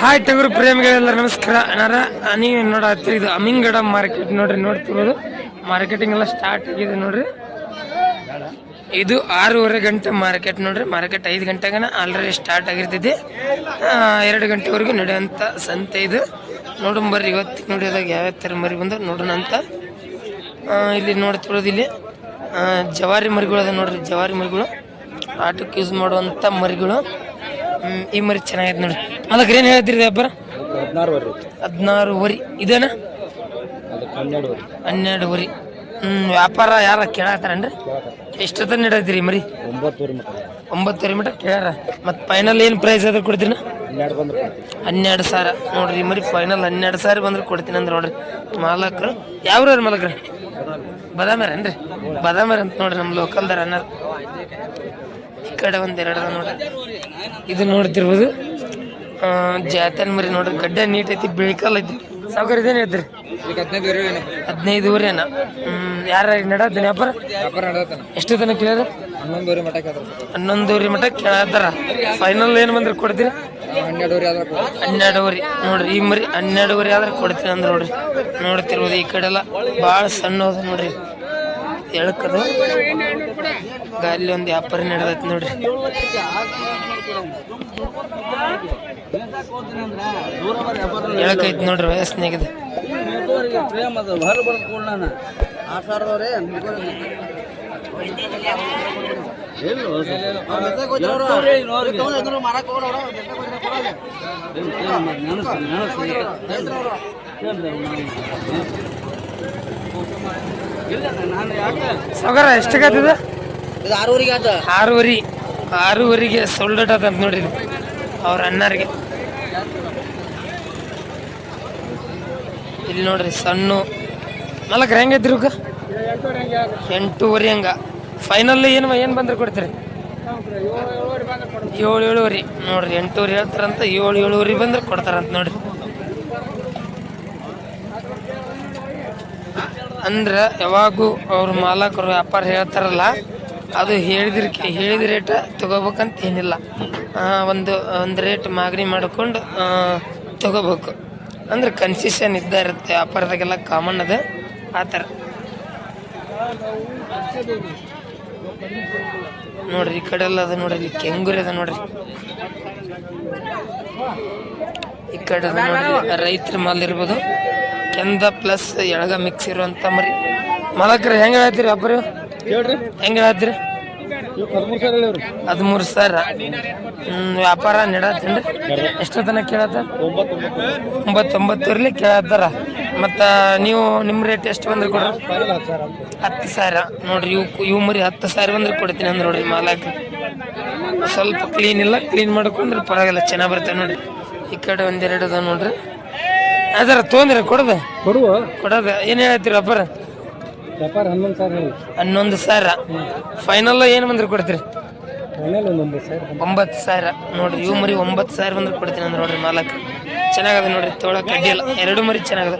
Hi ಟಗರು ಪ್ರೇಮಿಗಳೆಲ್ಲ ನಮಸ್ಕಾರ. ಏನಾರ ನೀವು ನೋಡತ್ತೀರಿ ಇದು ಅಮಿಂಗಡ ಮಾರ್ಕೆಟ್ ನೋಡ್ರಿ ನೋಡ್ತಿರೋದು ಮಾರ್ಕೆಟಿಂಗ್ ಎಲ್ಲ ಸ್ಟಾರ್ಟ್ ಆಗಿದೆ ನೋಡ್ರಿ. ಇದು ಆರೂವರೆ ಗಂಟೆ ಮಾರ್ಕೆಟ್ ನೋಡ್ರಿ. ಮಾರ್ಕೆಟ್ ಐದು ಗಂಟೆಗನ ಆಲ್ರೆಡಿ ಸ್ಟಾರ್ಟ್ ಆಗಿರ್ತೈತಿ. ಎರಡು ಗಂಟೆವರೆಗೂ ನಡೆಯುವಂಥ ಸಂತೆ ಇದು. ನೋಡೋಣ ಬರ್ರಿ, ಇವತ್ತು ನೋಡಿದಾಗ ಯಾವ ಥರ ಮರಿ ಬಂದ ನೋಡೋಣ ಅಂತ. ಇಲ್ಲಿ ನೋಡ್ತಿರೋದು ಇಲ್ಲಿ. ಜವಾರಿ ಮರಿಗಳು ಅದ ನೋಡ್ರಿ, ಜವಾರಿ ಮರಿಗಳು. ಆಟಕ್ಕೆ ಯೂಸ್ ಮಾಡುವಂಥ ಮರಿಗಳು. ಹ್ಮ್, ಈ ಮರಿ ಚೆನ್ನಾಗಿದೆ ನೋಡಿ. ಅದಕ್ಕೆ ಏನು ಹೇಳ್ತೀರಿ ವ್ಯಾಪಾರ ಹದಿನಾರು ವರಿ ಹದಿನಾರು ವರಿ ಇದೇನಾ ಹನ್ನೆರಡು ವರಿ ಹನ್ನೆರಡು ವರಿ ಹ್ಮ್ ವ್ಯಾಪಾರ ಯಾರ ಕೇಳತ್ತಾರನ್ರಿ ಎಷ್ಟೊತ್ತ ನೀಡತ್ತೀರಿ ಮರಿ? ಒಂಬತ್ತುವರೆ ಮೀಟರ್ ಒಂಬತ್ತುವರೆ ಮೀಟರ್ ಕೇಳ್ಯಾರ. ಮತ್ತು ಫೈನಲ್ ಏನು ಪ್ರೈಸ್ ಅದ ಕೊಡ್ತೀನ ಹನ್ನೆರಡು ಬಂದ್ರೆ ಕೊಡ್ತೀವಿ. ಹನ್ನೆರಡು ಸಾವಿರ. ನೋಡ್ರಿ ಮರಿ ಫೈನಲ್ ಹನ್ನೆರಡು ಸಾವಿರ ಬಂದ್ರೆ ಕೊಡ್ತೀನಿ ಅಂದ್ರೆ ನೋಡ್ರಿ. ಮಾಲಕರು ಯಾವ್ರವ್ರ ಬದಾಮರ ಏನ್ರಿ ಬದಾಮರ್ ಅಂತ ನೋಡ್ರಿ ನಮ್ಮ ಲೋಕಲ್ದಾರ ಅನ್ನೋರು ಈ ಕಡೆ ಒಂದೆರಡು ನೋಡಿ ಇದು ನೋಡ್ತಿರ್ಬೋದು. ಜಾತನ್ ಮರಿ ನೋಡ್ರಿ ಗಡ್ಡೆ ನೀಟ್ ಐತಿ ಬೆಳಿಕಲ್ ಐತಿ. ಸಾವುಕಾರ ಇದೇನು ಹೇಳ್ತೀರಿ? ಈಗ ಹದಿನೈದು ಊರಿ ಹದಿನೈದುವರೆನ ಹ್ಮ್ ಯಾರ ನಡತ್ತೀನಿ ವ್ಯಾಪಾರ ಎಷ್ಟು ದಿನ ಕೇಳಿದ್ರೆ ಹನ್ನೊಂದುವರೆ ಮಠ ಹನ್ನೊಂದುವರೆ ಮಟ್ಟ ಕೇಳತ್ತಾರ ಫೈನಲ್ ಏನು ಬಂದ್ರೆ ಕೊಡ್ತೀರಿ? ಹನ್ನೆರಡುವರೆ ನೋಡ್ರಿ ಈ ಮರಿ ಹನ್ನೆರಡುವರೆ ಆದ್ರೆ ಕೊಡ್ತೀನಿ ಅಂದ್ರೆ ನೋಡ್ರಿ. ನೋಡ್ತಿರ್ಬೋದು ಈ ಕಡೆ ಎಲ್ಲ ಭಾಳ ಸಣ್ಣ ನೋಡ್ರಿ. ಎಳ್ಕದು. ಅಲ್ಲಿ ಒಂದು ವ್ಯಾಪಾರ ನಡೆದೈತಿ ನೋಡ್ರಿ. ಹೇಳಕೈತ್ ನೋಡ್ರಿ ವಯಸ್ಸಿನಾಗಿದೆ ಸಾಗರ ಎಷ್ಟಾಗತ್ತದ ಆರೂವರೆಗೆ ಆರೂವರೆ, ಆರೂವರೆಗೆ ಸೋಲ್ಡ್ ನೋಡ್ರಿ. ಇದು. ಅವ್ರ ಅಣ್ಣರಿಗೆ. ಇಲ್ಲಿ ನೋಡ್ರಿ ಸಣ್ಣ. ನಾಲ್ಕು ಹೆಂಗೈತ್ರಿ ಎಂಟೂವರೆ ಹಂಗ. ಫೈನಲ್ ಏನು ಏನು ಬಂದ್ರೆ ಕೊಡ್ತೀರಿ? ಏಳು ಏಳುವರೆ. ನೋಡ್ರಿ ಎಂಟೂವರೆ ಹೇಳ್ತಾರಂತ, ಏಳು ಏಳುವರೆ ಬಂದ್ರೆ ಕೊಡ್ತಾರಂತ ನೋಡ್ರಿ. ಅಂದ್ರೆ ಯಾವಾಗೂ ಅವ್ರ ಮಾಲಕರು ವ್ಯಾಪಾರ ಹೇಳ್ತಾರಲ್ಲ ಅದು ಹೇಳಿದ್ರ ಹೇಳಿದ ರೇಟ್ ತಗೋಬೇಕಂತ ಏನಿಲ್ಲ. ಒಂದು ಒಂದು ರೇಟ್ ಮಾಗಣಿ ಮಾಡಿಕೊಂಡು ತಗೋಬೇಕು. ಅಂದ್ರೆ ಕನ್ಸಿಷನ್ ಇದ್ದ ಇರುತ್ತೆ ವ್ಯಾಪಾರದಾಗೆಲ್ಲ ಕಾಮನ್ ಅದ ಆ ಥರ. ನೋಡ್ರಿ ಈ ಕಡೆ ಎಲ್ಲ ಅದ ನೋಡ್ರಿ ಇಲ್ಲಿ ಕೆಂಗುರಿ ಅದ ನೋಡ್ರಿ. ಈ ಕಡೆ ಅದ ನೋಡ್ರಿ ರೈತರ ಮಾಲ್ ಇರ್ಬೋದು. ಕೆಂದ ಪ್ಲಸ್ ಎಳಗ ಮಿಕ್ಸ್ ಇರುವಂತ ಮರಿ. ಮಲಕ್ರಿ ಹೆಂಗ ಹೇಳ್ತೀರಿ ಒಬ್ಬರು ಹೇಳ್ರಿ. ಹೆಂಗ ಹೇಳ್ತೀರಿ ಹದಿಮೂರು ಸಾವಿರ ವ್ಯಾಪಾರ ನಡತ್ತೇನ್ರಿ ಎಷ್ಟು ತನಕ ಕೇಳತ್ತ ಒಂಬತ್ತು ಇರಲಿ ಒಂಬತ್ತು ಒಂಬತ್ತೂರಲ್ಲಿ ಕೇಳತ್ತಾರ ಮತ್ತು ನೀವು ನಿಮ್ಮ ರೇಟ್ ಎಷ್ಟು ಬಂದ್ರೆ ಕೊಡ್ರಿ? ಹತ್ತು ಸಾವಿರ. ನೋಡ್ರಿ ಇವು ಇವು ಮರಿ ಹತ್ತು ಸಾವಿರ ಬಂದ್ರೆ ಕೊಡ್ತೀನಿ ಅಂದ್ರೆ ನೋಡ್ರಿ ಮಾಲಾಕ. ಸ್ವಲ್ಪ ಕ್ಲೀನ್ ಇಲ್ಲ ಕ್ಲೀನ್ ಮಾಡ್ಕೊಂಡ್ರೆ ಪರವಾಗಿಲ್ಲ ಚೆನ್ನಾಗಿ ಬರ್ತದೆ ನೋಡ್ರಿ. ಈ ಕಡೆ ಒಂದೆರಡು ಅದ ನೋಡ್ರಿ. ಅದರ ತೊಂದ್ರೆ ಕೊಡದ? ಕೊಡುವ. ಕೊಡೋದ? ಏನು ಹೇಳ್ತೀರ ಅಬ್ಬರ ವ್ಯಾಪಾರ ಹನ್ನೊಂದು ಸಾವಿರ ಹೇಳಿ. ಹನ್ನೊಂದು ಸಾವಿರ. ಫೈನಲ್ ಏನು ಬಂದ್ರೆ ಕೊಡ್ತೀರಿ? ಫೈನಲ್ ಒಂದೊಂದು ಒಂಬತ್ತು ಸಾವಿರ ಒಂಬತ್ತು ಸಾವಿರ. ನೋಡ್ರಿ ಇವು ಮರಿ ಒಂಬತ್ತು ಸಾವಿರ ಬಂದ್ರೆ ಕೊಡ್ತೀನಿ ಅಂದ್ರೆ ನೋಡ್ರಿ ಮಾಲಕ್. ಚೆನ್ನಾಗದ ನೋಡ್ರಿ ತೋಳ ಅಡ್ಡಿ ಇಲ್ಲ. ಎರಡು ಮರಿ ಚೆನ್ನಾಗದ.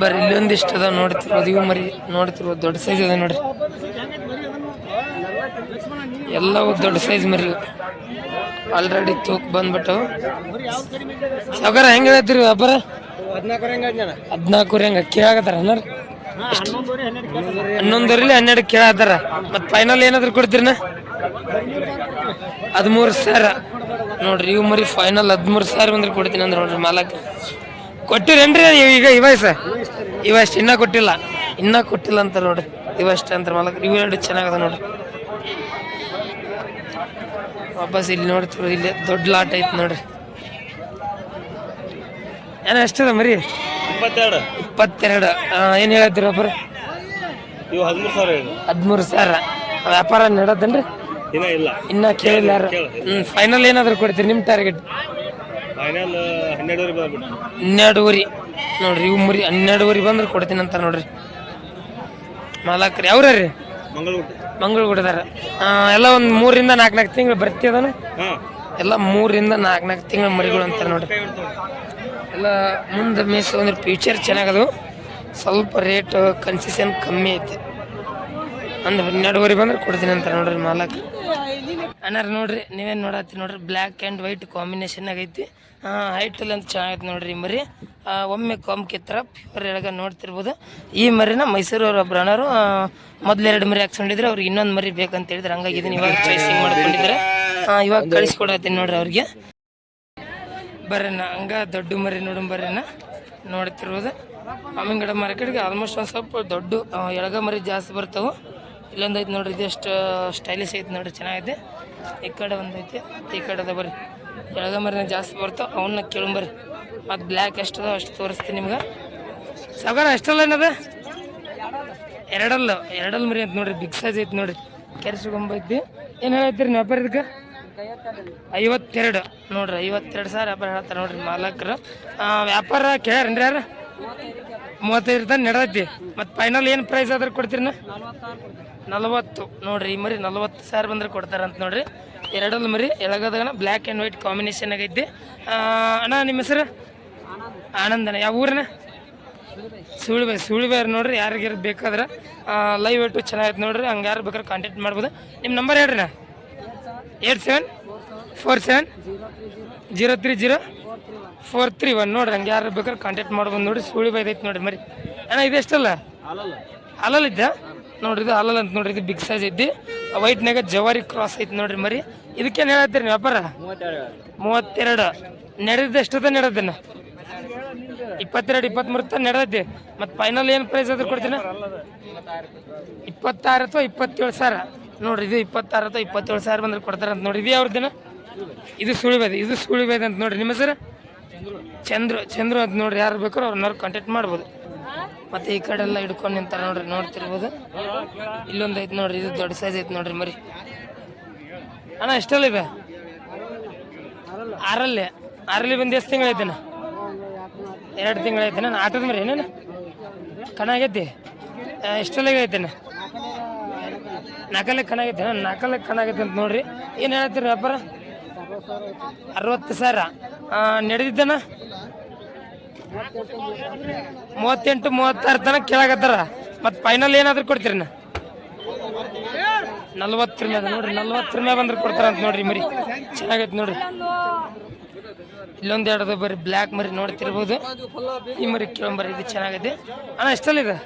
ಬರ್ರಿ ಇಲ್ಲೊಂದಿಷ್ಟು ಅದ ನೋಡ್ತಿರೋದು ಇವು ಮರಿ ನೋಡ್ತಿರೋದು ದೊಡ್ಡ ಸೈಜ್ ಅದ ನೋಡ್ರಿ. ಎಲ್ಲವೂ ದೊಡ್ಡ ಸೈಜ್ ಮರಿ ಆಲ್ರೆಡಿ ತೂಕ ಬಂದ್ಬಿಟ್ಟು ಸಾವುಕಾರ ಹೆಂಗೆ ಹೇಳ್ತೀರಿ ವ್ಯಾಪಾರ? ಹದಿನಾಲ್ಕು ಹೆಂಗೆ ಕೇಳಾಕತ್ತಾರ ಅನ್ನಾರ ಹನ್ನೊಂದರಲ್ಲಿ ಹನ್ನೆರಡು ಕೇಳತ್ತಾರ ಮತ್ ಫೈನಲ್ ಏನಾದ್ರು ಕೊಡ್ತೀರನ ಹದಿಮೂರು ಸಾವಿರ. ನೋಡ್ರಿ ಇವು ಮರಿ ಫೈನಲ್ ಹದಿಮೂರು ಸಾವಿರ ಬಂದ್ರೆ ಕೊಡ್ತೀನಿ ಅಂದ್ರೆ ನೋಡ್ರಿ ಮಾಲಕ್. ಕೊಟ್ಟಿರೇನ್ರಿ ಈಗ ಇವಸ ಇವಷ್ಟು ಇನ್ನ ಕೊಟ್ಟಿಲ್ಲ. ಇನ್ನ ಕೊಟ್ಟಿಲ್ಲ ಅಂತ ನೋಡ್ರಿ. ಇವಷ್ಟ ಅಂತ ಮಾಲಕ್. ಇವು ಎರಡು ಚೆನ್ನಾಗದ ನೋಡ್ರಿ. ವಾಪಸ್ ಇಲ್ಲಿ ನೋಡ್ತಿರೋ ಇಲ್ಲಿ ದೊಡ್ಡ ಲಾಟ್ ಐತಿ ನೋಡ್ರಿ. ಏನೋ ಎಷ್ಟದ ಮರಿ? ಇಪ್ಪತ್ತೆರಡು. ಇಪ್ಪತ್ತೆರಡು. ಏನು ಹೇಳತ್ತೀರ ಒಬ್ಬರು? ಇವು ಹದಿಮೂರು ಸಾವಿರ ಹೇಳಿ. ಹದಿಮೂರು ಸಾವಿರ. ವ್ಯಾಪಾರ ನಡತ್ತೇನ್ರಿ ಇನ್ನ ಇಲ್ಲ. ಇನ್ನ ಕೇಳಿಲ್ಲ ಹ್ಞೂ ಫೈನಲ್ ಏನಾದ್ರು ಕೊಡ್ತೀರಿ ನಿಮ್ಮ ಟಾರ್ಗೆಟ್ ಫೈನಲ್ ಹನ್ನೆರಡುವರೆ ಬಂದ್ಬಿಟ್ಟು ಹನ್ನೆರಡುವರೆ. ನೋಡ್ರಿ ಇವು ಮುರಿ ಹನ್ನೆರಡುವರೆ ಬಂದ್ರೆ ಕೊಡ್ತೀನಿ ಅಂತ ನೋಡ್ರಿ. ಮಾಲಕ್ರಿ ಅವ್ರ ರೀ ಮಂಗಳೂರು. ಮಂಗಳೂರದಾರ. ಎಲ್ಲ ಒಂದು ಮೂರಿಂದ ನಾಲ್ಕು ನಾಲ್ಕು ತಿಂಗಳು ಬರ್ತೀವಿ ಎಲ್ಲ ಮೂರಿಂದ ನಾಲ್ಕು ನಾಲ್ಕು ತಿಂಗಳು ಮರಿಗಳು ಅಂತಾರೆ ನೋಡ್ರಿ. ಎಲ್ಲ ಮುಂದೆ ಮೀನ್ಸ್ ಅಂದ್ರೆ ಫ್ಯೂಚರ್ ಚೆನ್ನಾಗದು. ಸ್ವಲ್ಪ ರೇಟ್ ಕನ್ಸೆಷನ್ ಕಮ್ಮಿ ಐತಿ. ಒಂದು ಹನ್ನೆರಡುವರೆ ಬಂದ್ರೆ ಕೊಡ್ತೀನಿ ಅಂತ ನೋಡ್ರಿ ಮಾಲಕ್. ಅಣ್ಣಾರ ನೋಡ್ರಿ ನೀವೇನು ನೋಡತ್ತಿ ನೋಡ್ರಿ ಬ್ಲ್ಯಾಕ್ ಆ್ಯಂಡ್ ವೈಟ್ ಕಾಂಬಿನೇಷನ್ ಆಗೈತಿ ಹೈಟ್ ಅಂತ ಚೆನ್ನಾಗೈತೆ ನೋಡ್ರಿ ಮರಿ. ಒಮ್ಮೆ ಕೊಂಬ್ ಕಿತ್ತರ ಪ್ಯೂರ್ ಎಳಗ ನೋಡ್ತಿರ್ಬೋದು. ಈ ಮರಿನ ಮೈಸೂರವ್ರ ಒಬ್ರು ಅಣ್ಣರು ಮೊದ್ಲು ಎರಡು ಮರಿ ಹಾಕ್ಸ್ಕೊಂಡಿದ್ರೆ ಅವ್ರಿಗೆ ಇನ್ನೊಂದು ಮರಿ ಬೇಕಂತ ಹೇಳಿದ್ರೆ. ಹಂಗಾಗಿ ಇದನ್ನ ಇವಾಗ ಚಾಯ್ಸಿಂಗ್ ಮಾಡ್ಕೊಂಡಿದ್ದಾರೆ. ಆ, ಇವಾಗ ಕಳಿಸ್ಕೊಡತ್ತೀನಿ ನೋಡ್ರಿ ಅವ್ರಿಗೆ. ಬರ್ರಣ್ಣ ಹಂಗ ದೊಡ್ಡ ಮರಿ ನೋಡು ಬರ್ರಣ್ಣ ನೋಡ್ತಿರ್ಬೋದು ಗಿಡ ಮಾರ್ಕೆಟ್ಗೆ ಆಲ್ಮೋಸ್ಟ್ ಒಂದು ಸ್ವಲ್ಪ ದೊಡ್ಡ ಎಳಗ ಮರಿ ಜಾಸ್ತಿ ಬರ್ತಾವೆ. ಇಲ್ಲೊಂದು ಐತೆ ನೋಡ್ರಿ ಇದೆಷ್ಟು ಸ್ಟೈಲಿಶ್ ಐತೆ ನೋಡ್ರಿ ಚೆನ್ನಾಗಿದೆ ಈ ಕಡೆ ಒಂದೈತೆ, ಮತ್ತು ಈ ಕಡೆ ಅದ ಬರ್ರಿ ಎಳಗ ಮರಿನ ಜಾಸ್ತಿ ಬರ್ತಾವೆ, ಅವನ್ನ ಕೇಳಂಬರ್ರಿ ಮತ್ತು ಬ್ಲ್ಯಾಕ್ ಎಷ್ಟದ ಅಷ್ಟು ತೋರಿಸ್ತೀನಿ ನಿಮ್ಗೆ. ಸಾಗರ ಅಷ್ಟಲ್ಲ ಏನದ? ಎರಡಲ್ಲ ಎರಡಲ್ಲ ಮರಿ ಅಂತ ನೋಡ್ರಿ ಬಿಗ್ ಸೈಜ್ ಐತೆ ನೋಡ್ರಿ. ಕೆರೆಸ್ಕೊಂಬೈತಿ ಏನು ಹೇಳತ್ತೀರಿ ನೀವು ಇದಕ್ಕೆ ಐವತ್ತೆರಡು. ನೋಡ್ರಿ, ಐವತ್ತೆರಡು ಸಾವಿರ ವ್ಯಾಪಾರ ಹೇಳ್ತಾರೆ ನೋಡ್ರಿ ಮಾಲಕರು. ವ್ಯಾಪಾರ ಕೇಳ್ಯಾರೇನ್ರಿ ಯಾರು? ಮೂವತ್ತೈದು ತನ ನಡೆದೈತಿ. ಮತ್ತು ಫೈನಲ್ ಏನು ಪ್ರೈಸ್ ಆದ್ರೆ ಕೊಡ್ತೀರಿ ನಲವತ್ತು. ನೋಡ್ರಿ, ಈ ಮರಿ ನಲ್ವತ್ತು ಸಾವಿರ ಬಂದ್ರೆ ಕೊಡ್ತಾರಂತ ನೋಡ್ರಿ. ಎರಡಲ್ಲಿ ಮರಿ ಎಳಗದಾಗ ಬ್ಲ್ಯಾಕ್ ಆ್ಯಂಡ್ ವೈಟ್ ಕಾಂಬಿನೇಷನ್ ಆಗೈತಿ. ಅಣ್ಣ, ನಿಮ್ಮ ಹೆಸರು? ಆನಂದನ ಯಾವ ಊರನ ಸುಳಿಬೆ ಸುಳಿಬೆ ನೋಡ್ರಿ ಯಾರಿಗಾರು ಬೇಕಾದ್ರೆ ಲೈವ್ ಇಟ್ಟು ಚೆನ್ನಾಗೈತೆ ನೋಡ್ರಿ. ಹಂಗೆ ಯಾರು ಬೇಕಾದ್ರೆ ಕಾಂಟ್ಯಾಕ್ಟ್ ಮಾಡ್ಬೋದು. ನಿಮ್ಮ ನಂಬರ್ ಹೇಳ್ರಿ ನಾ eight seven, four seven, zero three zero, four three one. ನೋಡ್ರಿ, ಹಂಗೆ ಯಾರು ಬೇಕಾದ್ರೆ ಕಾಂಟ್ಯಾಕ್ಟ್ ಮಾಡ್ಬೋದು ನೋಡಿ ಸುಳಿ ಬೈದೈತೆ ನೋಡಿರಿ ಮರಿ. ಅಣ್ಣ ಇದೆಷ್ಟಲ್ಲ ಎಷ್ಟಲ್ಲ? ಇದ್ದ? ನೋಡ್ರಿ, ಇದು ಅಲ್ಲಲ್ಲ ಅಂತ ನೋಡ್ರಿ, ಇದು ಬಿಗ್ ಸೈಜ್ ಐತಿ. ವೈಟ್ನಾಗ ಜವಾರಿ ಕ್ರಾಸ್ ಐತಿ ನೋಡ್ರಿ ಮರಿ. ಇದಕ್ಕೇನು ಹೇಳತ್ತೀರಿ ವ್ಯಾಪಾರ? ಮೂವತ್ತೆರಡು. ನಡೆದ ಎಷ್ಟದ ನಡೆದನ್ನ ಇಪ್ಪತ್ತೆರಡು ಇಪ್ಪತ್ತ್ಮೂರು ತನಕ ನಡೆದೈತಿ ಮತ್ತು ಫೈನಲ್ ಏನು ಪ್ರೈಸ್ ಅದ್ರ ಕೊಡ್ತೀನಿ ಇಪ್ಪತ್ತಾರು ಅಥವಾ ಇಪ್ಪತ್ತೇಳು ಸಾವಿರ. ನೋಡ್ರಿ, ಇದು ಇಪ್ಪತ್ತಾರು ಅಥವಾ ಇಪ್ಪತ್ತೇಳು ಸಾವಿರ ಬಂದ್ರೆ ಕೊಡ್ತಾರೆ ಅಂತ ನೋಡಿ ಇದು ದಿನ? ಇದು ಸುಳಿಬೇದ ಇದು ಸುಳಿಬೇದ ಅಂತ ನೋಡ್ರಿ. ನಿಮ್ಮ ಸರ್ ಚಂದ್ರು ಚಂದ್ರು ಅಂತ ನೋಡ್ರಿ. ಯಾರು ಬೇಕಾರೋ ಅವ್ರನ್ನ ಕಾಂಟ್ಯಾಕ್ಟ್ ಮಾಡ್ಬೋದು. ಮತ್ತೆ ಈ ಕಡೆ ಎಲ್ಲ ಹಿಡ್ಕೊಂಡು ನಿಂತಾರೆ ನೋಡ್ರಿ, ನೋಡ್ತಿರ್ಬೋದು. ಇಲ್ಲೊಂದು ಐತೆ ನೋಡ್ರಿ, ಇದು ದೊಡ್ಡ ಸೈಜ್ ಐತೆ ನೋಡ್ರಿ ಮರಿ. ಅಣ್ಣ, ಎಷ್ಟಲ್ಲ ಇವೆ? ಆರಲ್ಲಿ. ಆರಲ್ಲಿ ಬಂದು ಎಷ್ಟು ತಿಂಗಳು ಐತೆನ? ಎರಡು ತಿಂಗಳು ಐತೆ ನಾನು ಆಟದ ಮರಿ ಏನೇನು? ಕಣ ಆಗೈತಿ ಎಷ್ಟಲ್ಲಿಗೆ ಐತೆನ? ನಾಲ್ಕಲ್ಲೇ ಕಣಾಗೈತೆ ನಕಲಿ ಕಣಾಗೈತೆ ಕಣ ಅಂತ ನೋಡ್ರಿ. ಏನು ಹೇಳ್ತೀರಿ ವ್ಯಾಪಾರ ಅರವತ್ತು ಸಾವಿರ. ನಡೆದಿದ್ದನ? ಮೂವತ್ತೆಂಟು, ಮೂವತ್ತಾರು ತನಕ ಕೇಳಾಕತ್ತಾರ. ಮತ್ತು ಫೈನಲ್ ಏನಾದರೂ ಕೊಡ್ತೀರಿ ನಾ ನಲ್ವತ್ತರ ಮ್ಯಾಗ ನೋಡ್ರಿ, ನಲ್ವತ್ತರ ಮ್ಯಾಗ ಬಂದ್ರೆ ಕೊಡ್ತಾರಂತ ನೋಡ್ರಿ ಮರಿ. ಚೆನ್ನಾಗೈತೆ ನೋಡ್ರಿ. ಇಲ್ಲೊಂದು ಎರಡು ಬರಿ ಬ್ಲ್ಯಾಕ್ ಮರಿ ನೋಡ್ತಿರ್ಬೋದು. ಈ ಮರಿ ಕೇಳಂಬರಿ ಇದು ಚೆನ್ನಾಗೈತೆ. ಅಣ್ಣ ಎಷ್ಟಲ್ಲಿದೆ ಇದೆ?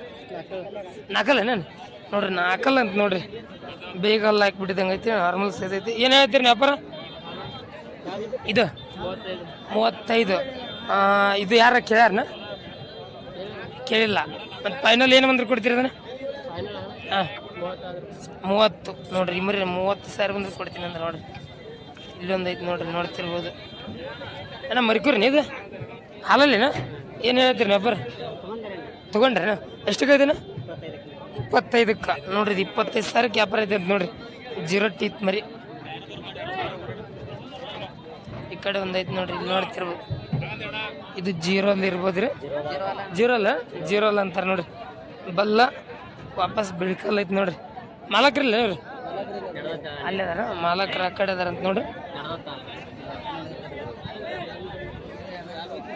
ನಾಲ್ಕಲ್ಲ ನಾನು ನೋಡ್ರಿ ನಾಲ್ಕಲ್ಲ ಅಂತ ನೋಡ್ರಿ. ಬೇಗ ಅಲ್ಲ ಹಾಕ್ಬಿಟ್ಟಿದಂಗೆ ಐತಿ ನಾರ್ಮಲ್ ಸೈಜ್ ಐತಿ. ಏನು ಹೇಳ್ತೀರಿ ವ್ಯಾಪಾರ ಇದು? ಮೂವತ್ತೈದು. ಇದು ಯಾರ ಕೇಳ್ಯಾರನ? ಕೇಳಿಲ್ಲ. ಮತ್ತು ಫೈನಲ್ ಏನು ಬಂದ್ರೆ ಕೊಡ್ತೀರಿ ಅದನ್ನ? ಹಾಂ. ಮೂವತ್ತು. ನೋಡ್ರಿ ಇಮ್ಮರಿ ಮರಿ ಮೂವತ್ತು ಸಾವಿರ ಬಂದ್ರೆ ಕೊಡ್ತೀನಿ ಅಂದ್ರೆ ನೋಡ್ರಿ. ಇಲ್ಲೊಂದು ಐತಿ ನೋಡ್ರಿ, ನೋಡ್ತಿರ್ಬೋದು. ಅಣ್ಣ, ಮರಿಕೂರಿ ಇದು? ಹಾಲಲ್ಲೇನ? ಏನು ಹೇಳ್ತೀರಿ ವ್ಯಾಪಾರ ಎಷ್ಟು ಎಷ್ಟಕ್ಕೈತೆನ ಇಪ್ಪತ್ತೈದಕ್ಕೆ ನೋಡ್ರಿ ಇಪ್ಪತ್ತೈದು ಸಾವಿರಕ್ಕೆ ವ್ಯಾಪಾರ ಐತೆ ನೋಡ್ರಿ. ಜೀರೋ ಟೀತ್ ಮರಿ. ಈ ಕಡೆ ಒಂದು ಐತೆ ನೋಡ್ರಿ, ಇಲ್ಲಿ ನೋಡ್ತಿರ್ಬೋದು. ಇದು ಜೀರೋ ಅಲ್ಲಿ ರೀ. ಜೀರೋ ಅಲ್ಲ? ಜೀರೋ ಅಲ್ಲ ಅಂತಾರೆ ನೋಡ್ರಿ. ಬಲ್ಲ ವಾಪಸ್ ಬಿಳ್ಕಲ್ ಐತೆ ನೋಡ್ರಿ. ಮಾಲಕ್ರಿಲ್ಲ ಇವ್ರು? ಅಲ್ಲಿ ಅದಾರ, ಮಾಲಕ್ರ ಆ ಕಡೆ ಅದಾರ ಅಂತ ನೋಡ್ರಿ.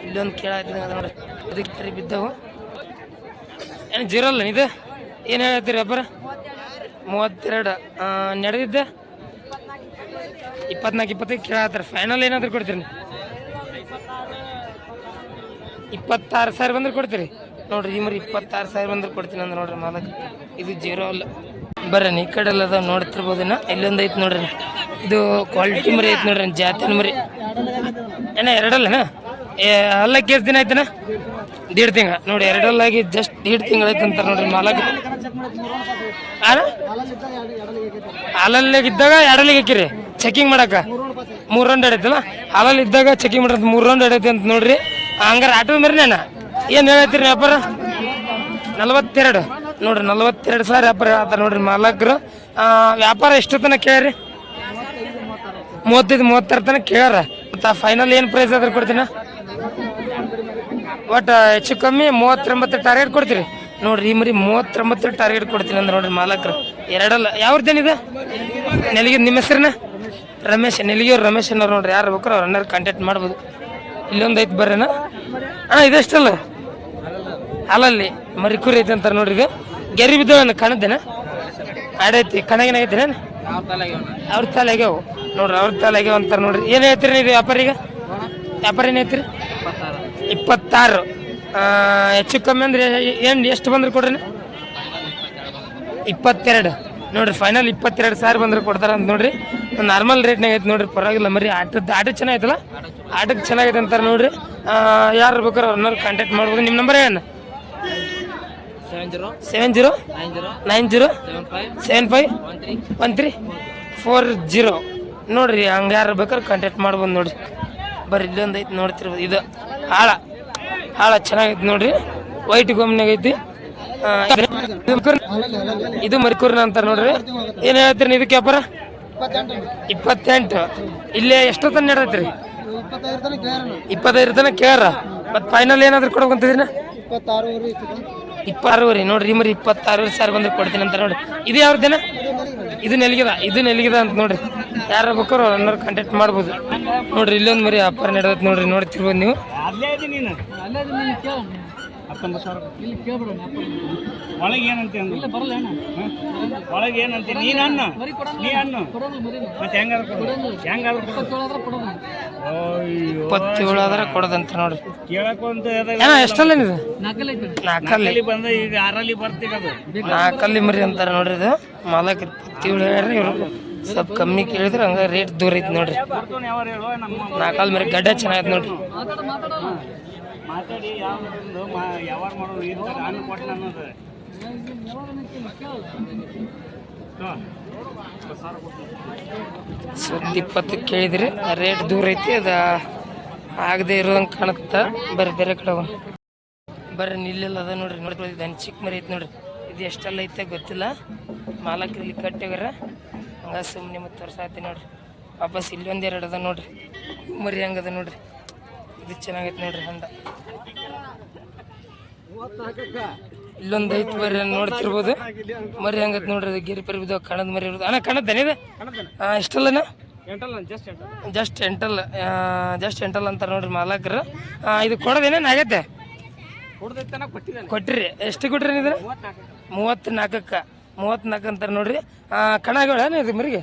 ಇಲ್ಲೊಂದು ಕೇಳಾಯ್ತಿದಂಗ ಅದ ನೋಡ್ರಿ. ಅದಕ್ಕೆ ಬಿದ್ದವು. ಏನು ಜೀರೋ ಅಲ್ಲ ಇದು? ಏನು ಹೇಳ್ತೀರಿ ಅಬ್ಬರ ಮೂವತ್ತೆರಡು. ನಡೆದಿದ್ದ? ಇಪ್ಪತ್ನಾಲ್ಕು, ಇಪ್ಪತ್ತೈದು ಕೇಳತ್ತಾರ ಫೈನಲ್ ಏನಾದ್ರು ಕೊಡ್ತೀರಿ? ಇಪ್ಪತ್ತಾರು ಸಾವಿರ ಬಂದ್ರೆ ಕೊಡ್ತೀರಿ? ನೋಡ್ರಿ, ಈ ಮರಿ ಇಪ್ಪತ್ತಾರು ಸಾವಿರ ಬಂದ್ರೆ ಕೊಡ್ತೀನಿ ಅಂದ್ರೆ ನೋಡ್ರಿ ಮಾಲಕ್. ಇದು ಜೀರೋ ಅಲ್ಲ. ಬರ್ರಿ ಈ ಕಡೆ ಎಲ್ಲ ಅದಾವ, ನೋಡ್ತಿರ್ಬೋದಿನ? ಇಲ್ಲೊಂದು ಐತೆ ನೋಡ್ರಿ ಇದು ಕ್ವಾಲಿಟಿ ಮರಿ ಐತೆ ನೋಡ್ರಿ ಜಾತಿನ ಮರಿ. ಏನ ಎರಡಲ್ಲನ ಏ ಕೇಸ್ ದಿನ ಆಯ್ತನ ದೀಡ್ ತಿಂಗಳ. ನೋಡಿ, ಎರಡಲ್ಲಾಗಿ ಜಸ್ಟ್ ದೀಡ್ ತಿಂಗಳು ಐತೆ ನೋಡ್ರಿ ಮಾಲಕ್. ಹಾಲಲ್ಲಿ ಇದ್ದಾಗ ಎರಡಲ್ಲಿಗೆ ಹಾಕಿರಿ. ಚೆಕಿಂಗ್ ಮಾಡಕ ಮೂರ್ ರೌಂಡ್ ಆಡೈತಲ್ಲ ಹಾಲಲ್ಲಿ ಇದ್ದಾಗ ಚೆಕಿಂಗ್ ಮಾಡ್ರ ಮೂರ್ ರೌಂಡ್ ಆಡೈತಿ ಅಂತ ನೋಡ್ರಿ. ಹಂಗಾರೆ ಆಟೋ ಮರಿನೇನ ಏನ್ ಹೇಳತ್ತೀರಿ ವ್ಯಾಪಾರ? ನಲವತ್ತೆರಡು. ನೋಡ್ರಿ, ನಲವತ್ತೆರಡು ಸಾವಿರ ವ್ಯಾಪಾರ ಹೇಳ್ತಾರೆ ನೋಡ್ರಿ ಮಾಲಕರು. ವ್ಯಾಪಾರ ಎಷ್ಟು ತನಕ ಕೇಳ್ರಿ? ಮೂವತ್ತೈದು, ಮೂವತ್ತಾರು ತನಕ ಕೇಳ್ಯಾರ ಮತ್ತು ಫೈನಲ್ ಏನು ಪ್ರೈಸ್ ಆದ್ರೆ ಕೊಡ್ತೀನ? ಒಟ್ಟು ಹೆಚ್ಚು ಕಮ್ಮಿ ಮೂವತ್ತೊಂಬತ್ತು ಟಾರ್ಗೆಟ್ ಕೊಡ್ತೀರಿ. ನೋಡ್ರಿ ಈ ಮರಿ ಮೂವತ್ತೊಂಬತ್ತು ಟಾರ್ಗೆಟ್ ಕೊಡ್ತೀನಿ ಅಂದ್ರೆ ನೋಡ್ರಿ ಮಾಲಕರು, ಎರಡಲ್ಲ. ಯಾವ್ದೇನಿದೆ ನೆಲಗಿ ನಿಮ್ಮ ಹೆಸರನ್ನ? ರಮೇಶ್, ನೆಲಗಿಯವ್ರು ರಮೇಶ್ ಅನ್ನೋರು ನೋಡ್ರಿ. ಯಾರು ಬೇಕ್ರು ಅವ್ರ ಅನ್ನಾರು ಕಾಂಟ್ಯಾಕ್ಟ್ ಮಾಡ್ಬೋದು. ಇಲ್ಲೊಂದು ಐತೆ ಬರ್ರೇನ ಅಣ್ಣ. ಇದೆಷ್ಟಲ್ಲ? ಅಲ್ಲಲ್ಲಿ ಮರಿ ಕುರಿ ಐತೆ ಅಂತಾರೆ ನೋಡ್ರಿ ಈಗ ಗೆರಿ ಬಿದ್ದವ ಕಾಣದ್ದೇನ? ಆಡೈತಿ. ಕಣಗಿನ ಐತಿ ಅವ್ರ ಅವ್ರ ತಲೆಗ್ಯಾವ ನೋಡ್ರಿ, ಅವ್ರ ತಲೆಗ್ಯಾವ ಅಂತಾರೆ ನೋಡ್ರಿ. ಏನು ಹೇಳ್ತೀರಿ ನೀವು ವ್ಯಾಪಾರಿಗೆ? ವ್ಯಾಪಾರ ಏನು ಇಪ್ಪತ್ತಾರು. ಹೆಚ್ಚು ಕಮ್ಮಿ ಅಂದ್ರೆ ಏನು ಎಷ್ಟು ಬಂದ್ರೆ ಕೊಡ್ರಿ ಇಪ್ಪತ್ತೆರಡು. ನೋಡ್ರಿ ಫೈನಲ್ ಇಪ್ಪತ್ತೆರಡು ಸಾವಿರ ಬಂದ್ರೆ ಕೊಡ್ತಾರೆ ಅಂತ ನೋಡ್ರಿ. ನಾರ್ಮಲ್ ರೇಟ್ನಾಗ ಐತೆ ನೋಡ್ರಿ ಪರವಾಗಿಲ್ಲ ಮರಿ ಆಟದ ಆಟ ಚೆನ್ನಾಗೈತಲ್ಲ? ಆಟಕ್ಕೆ ಚೆನ್ನಾಗೈತೆ ಅಂತಾರೆ ನೋಡ್ರಿ. ಯಾರು ಬೇಕಾದ್ರೆ ಅವ್ರನ್ನ ಕಾಂಟ್ಯಾಕ್ಟ್ ಮಾಡ್ಬೋದು. ನಿಮ್ಮ ನಂಬರ್ ಏನು seven zero nine zero seven five one three four zero ನೋಡ್ರಿ ಹಂಗೆ ಯಾರು ಬೇಕಾದ್ರೆ ಕಾಂಟ್ಯಾಕ್ಟ್ ಮಾಡ್ಬೋದು ನೋಡ್ರಿ. ಬರ್ರಿ ಇಲ್ಲೊಂದು ಐತೆ ನೋಡ್ತಿರ್ಬೋದು. ಇದು ಹಾಳ ಹಾಳ ಚೆನ್ನಾಗೈತಿ ನೋಡ್ರಿ. ವೈಟ್ ಆ, ಇದು ಮರಿಕೂರ್- ಇದು ಮರಿಕೂರ್ನ ಅಂತಾರ ನೋಡ್ರಿ. ಏನು ಹೇಳ್ತೀರಿ ಇದಕ್ಕೆ ವ್ಯಾಪಾರ? ಇಪ್ಪತ್ತೆಂಟು. ಇಲ್ಲೇ ಎಷ್ಟು ತನ ನಡೈತ್ರಿ ಇಪ್ಪತ್ತೈದು ತನಕ ಕೇಳ ಮತ್ತೆ ಫೈನಲ್ ಏನಾದ್ರು ಕೊಡ್ಬೇಕಂತಿದ್ರಿ ಇಪ್ಪಾರುವರೆ ನೋಡ್ರಿ ಮರಿ ಇಪ್ಪತ್ತಾರೂವರೆ ಸಾವಿರ ಬಂದ್ರೆ ಕೊಡ್ತೀನಿ ಅಂತ ನೋಡ್ರಿ. ಇದು ದಿನ? ಇದು ನೆಲಗಿದ ಇದು ನೆಲಗಿದ ಅಂತ ನೋಡ್ರಿ. ಯಾರು ಬೇಕಾರು ಅನ್ನೋರು ಕಾಂಟ್ಯಾಕ್ಟ್ ಮಾಡ್ಬೋದು. ನೋಡ್ರಿ ಇಲ್ಲೊಂದು ಮರಿ ವ್ಯಾಪಾರ ನಡೆದೈತೆ ನೋಡ್ರಿ ನೋಡ್ತಿರ್ಬೋದು ನೀವು. ಅಲ್ಲೇ ಇದೆ ನೀನು. ಅಲ್ಲೇ ಇದೆ ನೀನು ಕೇಳು. ಹತ್ತೊಂಬತ್ತು ಸಾವಿರ ಇಲ್ಲಿ ಕೇಳ್ಬಿಡ ಒಳಗೆ ಏನಂತ ಇಲ್ಲ ಬರಲ್ಲ ಒಳಗೆ ಏನಂತೆ? ನೀನು ಅನ್ನ. ನೀ ಅನ್ನು. ಮತ್ತೆ ಹೆಂಗಾದ್ರು ಹೆಂಗಾದ್ರು ಅಯ್ಯೋ ಇಪ್ಪತ್ತೇಳು ಆದ್ರೆ ಕೊಡೋದಂತ ನೋಡ್ರಿ ಕೇಳಕ್ ಒಂದು ಏನ ಎಷ್ಟಲ್ಲ ಇದು ನಾಲ್ಕಲ್ಲಿ ಬಂದ ಈಗ ಆರಲ್ಲಿ ಬರ್ತೀಗ ಅದು. ನಾಲ್ಕಲ್ಲಿ ಮರಿ ಅಂತಾರೆ ನೋಡ್ರಿ ಇದು. ಮಾಲಕ್ ಇಪ್ಪತ್ತೇಳು ಹೇಳ್ರಿ ಇವರು. ಸ್ವಲ್ಪ ಕಮ್ಮಿ ಕೇಳಿದ್ರೆ ಹಂಗ ರೇಟ್ ದೂರ ಐತಿ ನೋಡ್ರಿ. ನಾಲ್ಕಾಲ್ ಮೇಲೆ ಮರಿ ಗಡ್ಡೆ ಚೆನ್ನಾಗೈತೆ ನೋಡ್ರಿ. ಸುದ್ದಿ ಇಪ್ಪತ್ತು ಕೇಳಿದ್ರಿ ರೇಟ್ ದೂರ ಐತಿ ಅದ ಆಗದೆ ಇರೋದಂಗೆ ಕಾಣುತ್ತ. ಬರ್ರಿ ಬೇರೆ ಕಡೆ ಬರ್ರಿ ನಿಲ್ಲಿಲ್ಲ ಅದ ನೋಡ್ರಿ ನೋಡ್ರಿ ದನ್ ಚಿಕ್ಕ ಮರಿ ಐತಿ ನೋಡ್ರಿ. ಇದು ಎಷ್ಟೆಲ್ಲ ಐತೆ ಗೊತ್ತಿಲ್ಲ. ಮಾಲಕ್ರು ಇಲ್ಲಿ ಕಟ್ಟಿವ್ರ ಹಂಗ ಸುಮ್ಮನೆ ಮತ್ತೆ ತೋರ್ಸಾತಿ ನೋಡ್ರಿ. ವಾಪಸ್ ಇಲ್ಲಿ ಒಂದು ಎರಡು ಅದ ನೋಡ್ರಿ. ಮರಿ ಹಂಗದ ನೋಡ್ರಿ. ಇದು ಚೆನ್ನಾಗೈತೆ ನೋಡ್ರಿ ಹಂಡ ಇಲ್ಲೊಂದು ಐತ್ ಬರ್ರಿ ನೋಡ್ತಿರ್ಬೋದು. ಮರಿ ಹಂಗತ್ ನೋಡ್ರಿ ಅದು ಗಿರಿ ಪರಿ ಕಣದ ಮರಿ ಇರೋದು ಅಣ್ಣ, ಕಣದ ದನಿದ ಹಾಂ ಎಂಟಲ್ಲ ಜಸ್ಟ್ ಎಂಟಲ್ ಜಸ್ಟ್ ಎಂಟಲ್ ಅಂತಾರೆ ನೋಡ್ರಿ ಮಾಲಕರು. ಇದು ಕೊಡೋದೇನೇನು ಆಗೈತೆ? ಕೊಡ್ದೈತನ ಕೊಟ್ಟಿದ್ದಾನೆ ಕೊಟ್ಟಿರಿ. ಎಷ್ಟು ಕೊಟ್ರಿ ನೀವು ಇದನ್ನ? ಮೂವತ್ತು ನಾಲ್ಕಕ್ಕೆ ಮೂವತ್ತು ನಾಲ್ಕು ಅಂತಾರೆ ನೋಡ್ರಿ. ಕಣಗಳು ಕಣಗಳ ಇದು ಮರಿಗೆ?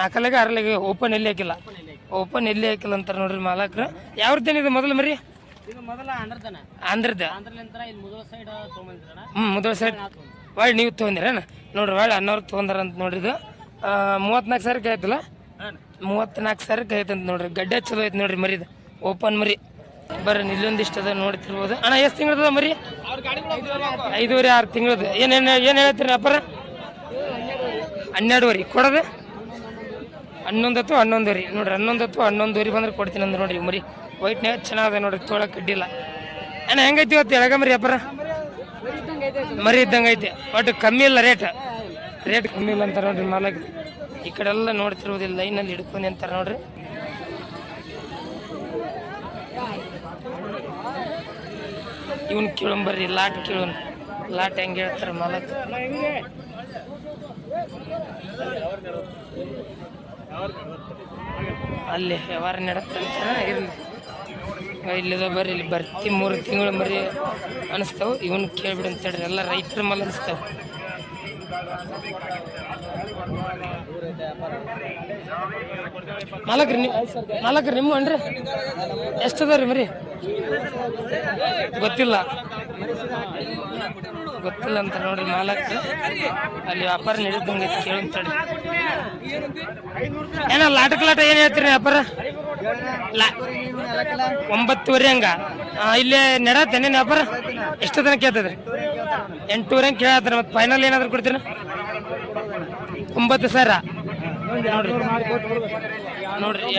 ನಾಲ್ಕಲೆಗೆ ಆರಲೆಗೆ ಓಪನ್ ಎಲ್ಲಿ ಹಾಕಿಲ್ಲ. ಓಪನ್ ಎಲ್ಲಿ ಹಾಕಿಲ್ಲ ಅಂತಾರೆ ನೋಡ್ರಿ ಮಾಲಕರು. ಯಾವ್ದೇನಿದೆ ಮೊದಲು ಮರಿ? ಆಂಧ್ರದ ಹ್ಮ್ ಮೊದಲ ಸೈಡ್ ತೊಗೊಂಬಂದಿದ್ದಾನ ಹ್ಞೂ ಮೊದಲ ಸೈಡ್ ಒಳ್ಳೆ ನೀವು ತೊಗೊಂದಿರೇನ ನೋಡ್ರಿ ಒಳ್ಳೆ ಅನ್ನೋರು ತೊಗೊಂಡಾರ ಅಂತ ನೋಡ್ರಿ ಇದು. ಮೂವತ್ನಾಲ್ಕು ಸಾವಿರಕ್ಕೆ ಆಯ್ತಲ್ಲ ಮೂವತ್ನಾಲ್ಕು ಸಾವಿರಕ್ಕೆ ಆಯ್ತಂತ ನೋಡ್ರಿ. ಗಡ್ಡೆ ಚಲೋ ಐತೆ ನೋಡ್ರಿ ಮರಿದು ಓಪನ್ ಮರಿ. ಬರ್ರಿ ಇಲ್ಲೊಂದಿಷ್ಟು ಅದ ನೋಡ್ತಿರ್ಬೋದು ಅಣ್ಣ, ಎಷ್ಟು ತಿಂಗಳದ ಮರಿ? ಐದೂವರೆ, ಆರು ತಿಂಗಳದ ಏನೇನು ಏನು ಹೇಳ್ತೀರಿ ಅಪ್ಪರ? ಹನ್ನೆರಡುವರೆ. ಕೊಡೋದು? ಹನ್ನೊಂದತ್ತು, ಹನ್ನೊಂದುವರೆ. ನೋಡ್ರಿ, ಹನ್ನೊಂದತ್ತು, ಹನ್ನೊಂದುವರೆ ಬಂದ್ರೆ ಕೊಡ್ತೀನಿ ಅಂದ್ರೆ ನೋಡ್ರಿ ಮರಿ. ವೈಟ್ನಾಗ ಚೆನ್ನಾಗಿದೆ ನೋಡ್ರಿ ತೋಳಕ್ಕೆ ಕಡ್ಡಿಲ್ಲ ಅಣ್ಣ, ಹೆಂಗೈತಿ ಇವತ್ತು ಎಳಗ ಮರಿ ಅಪ್ಪರ? ಮರಿ ಇದ್ದಂಗೆ ಐತೆ. ಒಟ್ಟು ಕಮ್ಮಿ ಇಲ್ಲ ರೇಟ್. ರೇಟ್ ಕಮ್ಮಿ ಇಲ್ಲ ಅಂತಾರೆ ನೋಡ್ರಿ ಮಾಲಕ್. ಈ ಕಡೆ ಎಲ್ಲ ನೋಡ್ತಿರೋದಿಲ್ಲ ಲೈನಲ್ಲಿ ಹಿಡ್ಕೊಂಡು ಅಂತಾರೆ ನೋಡ್ರಿ. ಇವನ್ ಕೇಳಂಬರ್ರಿ ಲಾಟ್ ಕೇಳೋನ್. ಲಾಟ್ ಹೆಂಗೆ ಹೇಳ್ತಾರೆ ಮಾಲಕ್? ಅಲ್ಲಿ ವ್ಯವಹಾರ ನಡತ್ತಂತಾರ ಇರ್ಲಿ. ಇಲ್ಲದ ಬರ್ರಿ, ಇಲ್ಲಿ ಬರ್ತಿ, ಮೂರು ತಿಂಗಳು ಮರಿ ಅನಿಸ್ತಾವ. ಇವನ್ ಕೇಳ್ಬಿಡು ಅಂತ ಹೇಳ್ರಿ, ಎಲ್ಲ ರೈತರ ಮೇಲೆ ಅನಿಸ್ತಾವ. ಮಾಲಕ್ರಿ ನೀವು ಮಾಲಕ್ರಿ ನಿಮ್ಮ ಅನ್ರಿ? ಎಷ್ಟು ರೀ ಮರಿ? ಗೊತ್ತಿಲ್ಲ. ಗೊತ್ತಿಲ್ಲ ಅಂತ ನೋಡ್ರಿ ಮಾಲಕ್. ಅಲ್ಲಿ ವ್ಯಾಪಾರ ನಡೀದಂಗೆ ಕೇಳಂತೇಳಿ ಏನ ಲಾಟಕ್ ಲಾಟ ಏನ್ ಹೇಳ್ತೀರಿ ವ್ಯಾಪಾರ? ಒಂಬತ್ತುವರೆ ಹಂಗ. ಇಲ್ಲಿ ಇಲ್ಲೇ ನಡತ್ತೇನೆ ವ್ಯಾಪಾರ? ಎಷ್ಟು ತನಕ ಕೇಳ್ತದ್ರಿ? ಎಂಟೂವರೆ ಹಂಗೆ ಕೇಳತ್ತಾರ ಮತ್ತೆ ಫೈನಲ್ ಏನಾದ್ರು ಕೊಡ್ತೀರ? ಒಂಬತ್ತು ಸಾವಿರ. ನೋಡ್ರಿ. ನೋಡ್ರಿ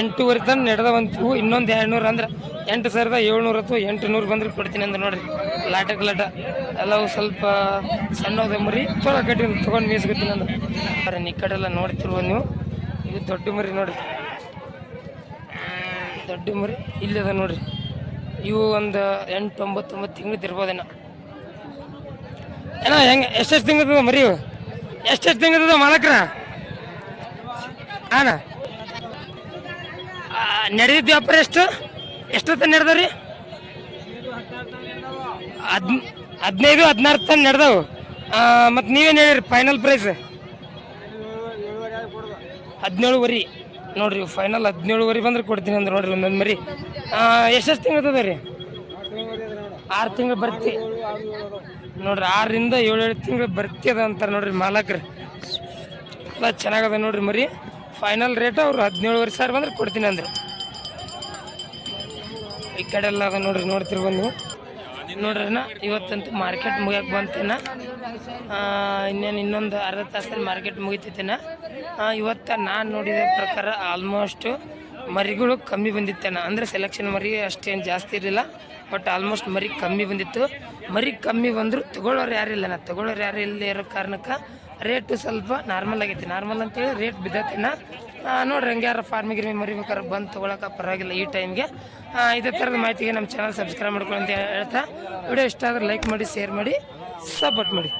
ಎಂಟೂವರೆ ತನಕ ನಡೆದವಂತೀವು ಇನ್ನೊಂದು ಎರಡು ನೂರು ಅಂದ್ರೆ ಎಂಟು ಸಾವಿರದ ಏಳ್ನೂರ ಅಥವಾ ಎಂಟು ನೂರು ಬಂದ್ರೆ ಕೊಡ್ತೀನಿ ಅಂದ್ರೆ ನೋಡ್ರಿ. ಲಾಟ ಲಾಟ ಎಲ್ಲವೂ ಸ್ವಲ್ಪ ಸಣ್ಣದ ಮರಿ, ಚಲೋ ಕಟ್ಟಿ ತೊಗೊಂಡು ಮೇಯಿಸ್ಕೊತೀನಿ ಅಂದ್ರೆ. ಬರ್ರಿ ಈ ಕಡೆ ಎಲ್ಲ ನೋಡ್ತಿರುವ ನೀವು. ಇದು ದೊಡ್ಡ ಮರಿ ನೋಡ್ರಿ. ದೊಡ್ಡ ಮರಿ ಇಲ್ಲದ ನೋಡ್ರಿ. ಇವು ಒಂದು ಎಂಟು ಒಂಬತ್ತೊಂಬತ್ತು ಒಂಬತ್ತು ತಿಂಗಳು ಇರ್ಬೋದೇನೋ ಏನೋ ಹೆಂಗೆ, ಎಷ್ಟೆಷ್ಟು ತಿಂಗಳದ ಮರಿ ಇವು? ಎಷ್ಟೆಷ್ಟು ತಿಂಗಳದ ಮಾಲಕ್ರ? ಹಾನ ನಡೆದಿದ್ದು ವ್ಯಾಪಾರ ಎಷ್ಟು ಎಷ್ಟು? ಎಷ್ಟೊತ್ತ ನಡೆದವ್ರಿ? ಹದ್ ಹದಿನೈದು, ಹದಿನಾರು ತನ ನಡೆದವು. ಮತ್ತು ನೀವೇನು ಹೇಳಿರಿ ಫೈನಲ್ ಪ್ರೈಸ್ ಹದಿನೇಳುವರೆ. ನೋಡ್ರಿ ಫೈನಲ್ ಹದಿನೇಳುವರೆ ಬಂದ್ರೆ ಕೊಡ್ತೀನಿ ಅಂದ್ರೆ ನೋಡ್ರಿ ಒಂದೊಂದು ಮರಿ. ಎಷ್ಟೆಷ್ಟು ತಿಂಗಳು ಅದ ರೀ? ಆರು ತಿಂಗಳು ಬರ್ತಿ. ನೋಡ್ರಿ, ಆರರಿಂದ ಏಳು ಏಳು ತಿಂಗಳು ಬರ್ತಿ ಅದ ಅಂತಾರೆ ನೋಡ್ರಿ ಮಾಲಕ್ರಿ. ಎಲ್ಲ ಚೆನ್ನಾಗದ ನೋಡ್ರಿ ಮರಿ. ಫೈನಲ್ ರೇಟ್ ಅವ್ರು ಹದಿನೇಳುವರೆ ಸಾವಿರ ಬಂದ್ರೆ ಕೊಡ್ತೀನಿ ಅಂದ್ರೆ. ಈ ಕಡೆ ಎಲ್ಲ ಅದ ನೋಡ್ರಿ, ನೋಡ್ತಿರ್ಬೋದು ನೀವು. ನೋಡ್ರಿನ ಇವತ್ತಂತೂ ಮಾರ್ಕೆಟ್ ಮುಗಿಯಕ್ಕೆ ಬಂತೇನ. ಇನ್ನೇನು ಇನ್ನೊಂದು ಅರ್ಧ ತಾಸಲ್ಲಿ ಮಾರ್ಕೆಟ್ ಮುಗಿತೈತೇನ. ಇವತ್ತು ನಾನು ನೋಡಿದ ಪ್ರಕಾರ ಆಲ್ಮೋಸ್ಟ್ ಮರಿಗಳು ಕಮ್ಮಿ ಬಂದಿತ್ತೇನ. ಅಂದರೆ ಸೆಲೆಕ್ಷನ್ ಮರಿ ಅಷ್ಟೇನು ಜಾಸ್ತಿ ಇರಲಿಲ್ಲ ಬಟ್ ಆಲ್ಮೋಸ್ಟ್ ಮರಿ ಕಮ್ಮಿ ಬಂದಿತ್ತು. ಮರಿ ಕಮ್ಮಿ ಬಂದರೂ ತಗೊಳ್ಳೋರು ಯಾರಿಲ್ಲ ನಾ ತಗೊಳ್ಳೋರು ಯಾರು ಇಲ್ಲದೆ ಇರೋ ಕಾರಣಕ್ಕೆ ರೇಟು ಸ್ವಲ್ಪ ನಾರ್ಮಲ್ ಆಗೈತಿ. ನಾರ್ಮಲ್ ಅಂತೇಳಿ ರೇಟ್ ಬಿದ್ದೈತಿನ ನೋಡ್ರಿ ಹಂಗೆ ಯಾರು ಫಾರ್ಮಿಗೆ ಗಿರ್ಮಿ ಮರಿಬೇಕಾದ್ರೆ ಬಂದು ತೊಗೊಳಕ್ಕೆ ಪರವಾಗಿಲ್ಲ ಈ ಟೈಮ್ಗೆ ಇದೇ ಥರದ ಮಾಹಿತಿಗೆ ನಮ್ಮ ಚಾನಲ್ ಸಬ್ಸ್ಕ್ರೈಬ್ ಮಾಡ್ಕೊಳಂತ ಹೇಳ್ತಾ. ವಿಡಿಯೋ ಇಷ್ಟ ಆದರೆ ಲೈಕ್ ಮಾಡಿ ಶೇರ್ ಮಾಡಿ ಸಪೋರ್ಟ್ ಮಾಡಿ.